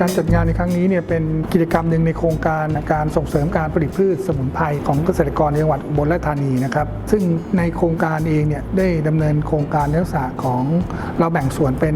การจัดงานในครั้งนี้เนี่ยเป็นกิจกรรมหนึ่งในโครงการการส่งเสริมการผลิตพืชสมุนไพรของเกษตรกรในจังหวัดอุบลราชธานีนะครับซึ่งในโครงการเองเนี่ยได้ดำเนินโครงการในลักษณะของเราแบ่งส่วนเป็น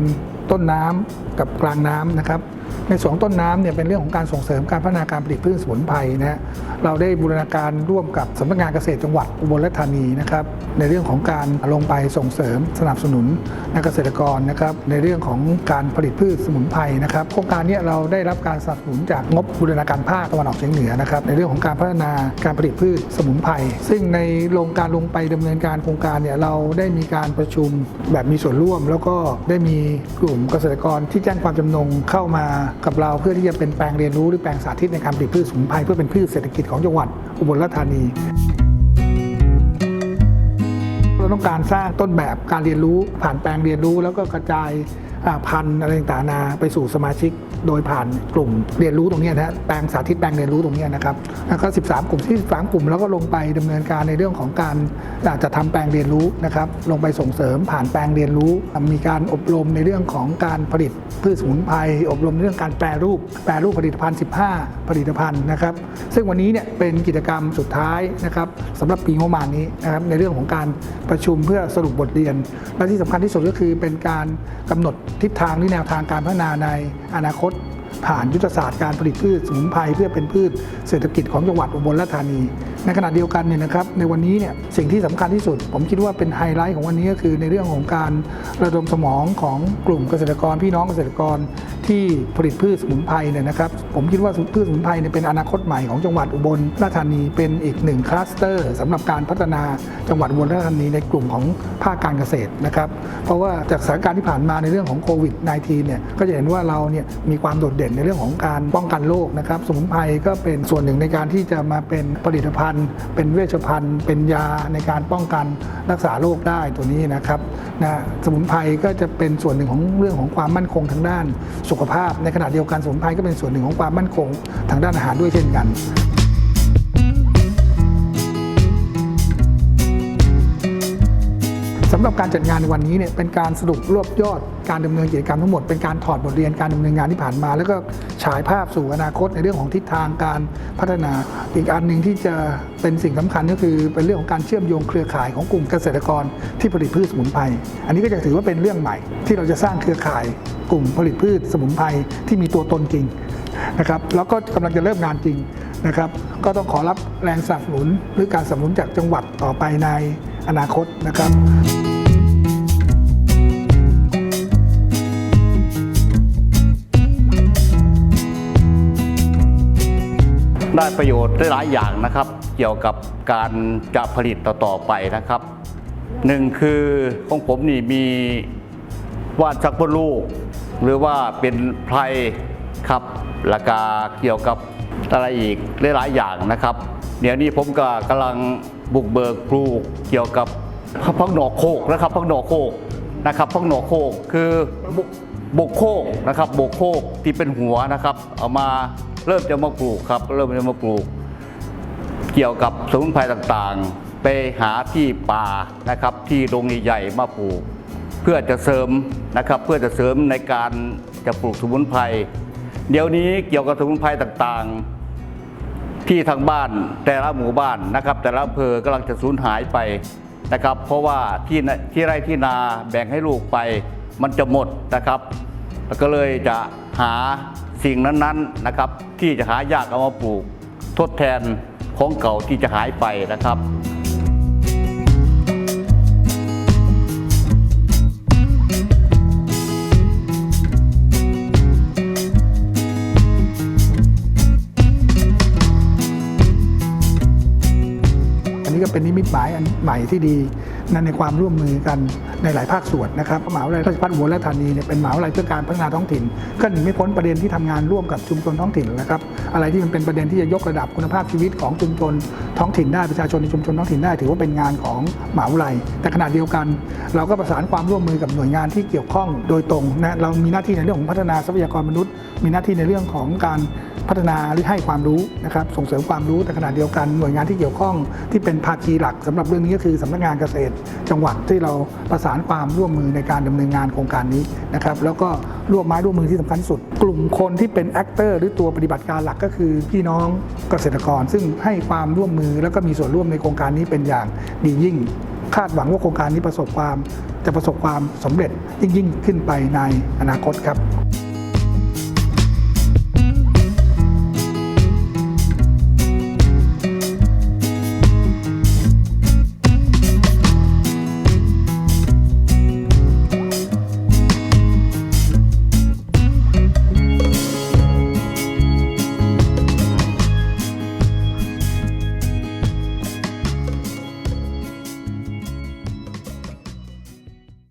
ต้นน้ำกับกลางน้ำนะครับในส่วนต้นน้ำเนี่ยเป็นเรื่องของการส่งเสริมการพัฒนาการผลิตพืชสมุนไพรนะฮะเราได้บูรณาการร่วมกับสำนักงานเกษตรจังหวัดอุบลราชธานีนะครับในเรื่องของการลงไปส่งเสริมสนับสนุนนักเกษตรกรนะครับในเรื่องของการผลิตพืชสมุนไพรนะครับโครงการนี้เราได้รับการสนับสนุนจากงบบูรณาการภาคตะวันออกเฉียงเหนือนะครับในเรื่องของการพัฒนาการผลิตพืชสมุนไพรซึ่งในโรงการลงไปดำเนินการโครงการเนี่ยเราได้มีการประชุมแบบมีส่วนร่วม แล้วก็ได้มีกลุ่มเกษตรกรที่แจ้งความจำนงเข้ามากับเราเพื่อที่จะเป็นแปลงเรียนรู้หรือแปลงสาธิตในการผลิตพืชสมุนไพรเพื่อเป็นพืชเศรษฐกิจของจังหวัดอุบลราชธานีเราต้องการสร้างต้นแบบการเรียนรู้ผ่านแปลงเรียนรู้ แล้วก็กระจายพันธุ์อะไรต่างๆนาไปสู่สมาชิก โดยผ่านกลุ่มเรียนรู้ตรงนี้นะฮะแปลงสาธิตแปลงเรียนรู้ตรงนี้นะครับแล้วก็ 13 กลุ่มที่13 กลุ่มแล้วก็ลงไปดำเนินการในเรื่องของการอาจะทำแปลงเรียนรู้นะครับลงไปส่งเสริมผ่านแปลงเรียนรู้ มีการอบรมในเรื่องของการผลิตพืชสมุนไพรอบรมในเรื่องการแปรรูป แปรรูปผลิตภัณฑ์ 15 ผลิตภัณฑ์นะครับ ซึ่งวันนี้เนี่ยเป็นกิจกรรมสุดท้ายนะครับสำหรับปีงบประมาณนี้นะครับในเรื่องของการประชุมเพื่อสรุปบทเรียน และที่สำคัญที่สุดก็คือเป็นการกำหนดทิศทางหรือแนวทางการพัฒนาในอนาคต ผ่านยุทธศาสตร์การผลิตพืชสมุนไพรเพื่อเป็นพืชเศรษฐกิจของจังหวัดอุบลราชธานีในขณะเดียวกันเนี่ยนะครับในวันนี้เนี่ยสิ่งที่สำคัญที่สุด ผมคิดว่าเป็นไฮไลท์ของวันนี้ก็คือในเรื่องของการระดมสมองของกลุ่มเกษตรกร พี่น้องเกษตรกรที่ผลิตพืชสมุนไพรเนี่ยนะครับผมคิดว่าพืชสมุนไพรเนี่ยเป็นอนาคตใหม่ของจังหวัดอุบลราชธานีเป็นอีกหนึ่งคลัสเตอร์สำหรับการพัฒนาจังหวัดอุบลราชธานีในกลุ่มของภาคการเกษตรนะครับเพราะว่าจากสถานการณ์ที่ผ่านมาในเรื่องของโควิด -19 เนี่ยก็จะเห็นว่าเราเนี่ยมีความโดดเด่นในเรื่องของการป้องกันโรคนะครับสมุนไพรก็เป็นส่วนหนึ่งในการที่จะมาเป็นผลิตภภัณฑ์ เป็นเวชภัณฑ์ เป็นยาในการป้องกันรักษาโรคได้ตัวนี้นะครับนะสมุนไพรก็จะเป็นส่วนหนึ่งของเรื่องของความมั่นคงทางด้านสุขภาพ ในขณะเดียวกันสมุนไพรก็เป็นส่วนหนึ่งของความมั่นคงทางด้านอาหารด้วยเช่นกัน สำหรับการจัดงานในวันนี้เนี่ยเป็นการสรุปรวบยอดการดำเนินกิจกรรมทั้งหมดเป็นการถอดบทเรียนการดำเนินงานที่ผ่านมา แล้วก็ฉายภาพสู่อนาคตในเรื่องของทิศทางการพัฒนา อีกอันหนึ่งที่จะเป็นสิ่งสำคัญก็คือเป็นเรื่องของการเชื่อมโยงเครือข่ายของกลุ่มเกษตรกรที่ผลิตพืชสมุนไพรอันนี้ก็จะถือว่าเป็นเรื่องใหม่ ที่เราจะสร้างเครือข่ายกลุ่มผลิตพืชสมุนไพรที่มีตัวตนจริงนะครับแล้วก็กำลังจะเริ่มงานจริงนะครับก็ต้องขอรับแรงสนับสนุนหรือการสนับสนุนจากจังหวัดต่อไปในอนาคตนะครับ ได้ประโยชน์ได้หลายอย่างนะครับ เกี่ยวกับการจะผลิตต่อๆไปนะครับหนึ่งคือของผมนี่มีว่านชักพลูก หรือว่าเป็นไพรครับแล้วก็เกี่ยวกับอะไรอีกหลายๆอย่างนะครับ เดี๋ยวนี้ผมก็กำลังบุกเบิกปลูกเกี่ยวกับพักหนอกโคกนะครับพักหนอกโคกนะครับพักหนอกโคกคือบุกโคกนะครับบุกโคกที่เป็นหัวนะครับ เอามา เริ่มจะมาปลูกครับ เริ่มจะมาปลูก เกี่ยวกับสมุนไพรต่างๆ ไปหาที่ป่านะครับ ที่โรงใหญ่ๆมาปลูก เพื่อจะเสริมนะครับ เพื่อจะเสริมในการจะปลูกสมุนไพรเดี๋ยวนี้เกี่ยวกับสมุนไพรต่างๆ ที่ทางบ้านแต่ละหมู่บ้านนะครับ แต่ละอำเภอกำลังจะสูญหายไปนะครับ เพราะว่าที่ที่ไร่ที่นาแบ่งให้ลูกไปมันจะหมดนะครับ ก็เลยจะหา สิ่งนั้นๆนะครับที่จะหายากเอามาปลูก ทดแทนของเก่าที่จะหายไปนะครับ เป็นนิมิตหมายอันใหม่ที่ดีนั่นในความร่วมมือกันในหลายภาคส่วนนะครับมหาวิทยาลัยราชภัฏอุบลราชธานีเนี่ยเป็นมหาวิทยาลัยเพื่อการพัฒนาท้องถิ่น ก็หนีไม่พ้นประเด็นที่ทำงานร่วมกับชุมชนท้องถิ่นนะครับอะไรที่มันเป็นประเด็นที่จะยกระดับคุณภาพชีวิตของชุมชนท้องถิ่นได้ประชาชนในชุมชนท้องถิ่นได้ถือว่าเป็นงานของมหาวิทยาลัย แต่ขณะเดียวกัน เราก็ประสานความร่วมมือกับหน่วยงานที่เกี่ยวข้องโดยตรงนะเรามีหน้าที่ในเรื่องของพัฒนาทรัพยากรมนุษย์ มีหน้าที่ในเรื่องของการพัฒนาหรือให้ความรู้นะครับส่งเสริมความรู้แต่ขณะเดียวกันหน่วยงานที่เกี่ยวข้องที่เป็นภาคีหลักสำหรับเรื่องนี้ก็คือสำนักงานเกษตร จังหวัดที่เราประสานความร่วมมือในการดำเนินงานโครงการนี้นะครับแล้วก็ร่วมไม้ร่วมมือที่สำคัญที่สุด กลุ่มคนที่เป็นแอคเตอร์หรือตัวปฏิบัติการหลักก็คือพี่น้องเกษตรกร ซึ่งให้ความร่วมมือแล้วก็มีส่วนร่วมในโครงการนี้เป็นอย่างดียิ่ง คาดหวังว่าโครงการนี้ประสบความจะประสบความสำเร็จยิ่งยิ่งขึ้นไปในอนาคตครับ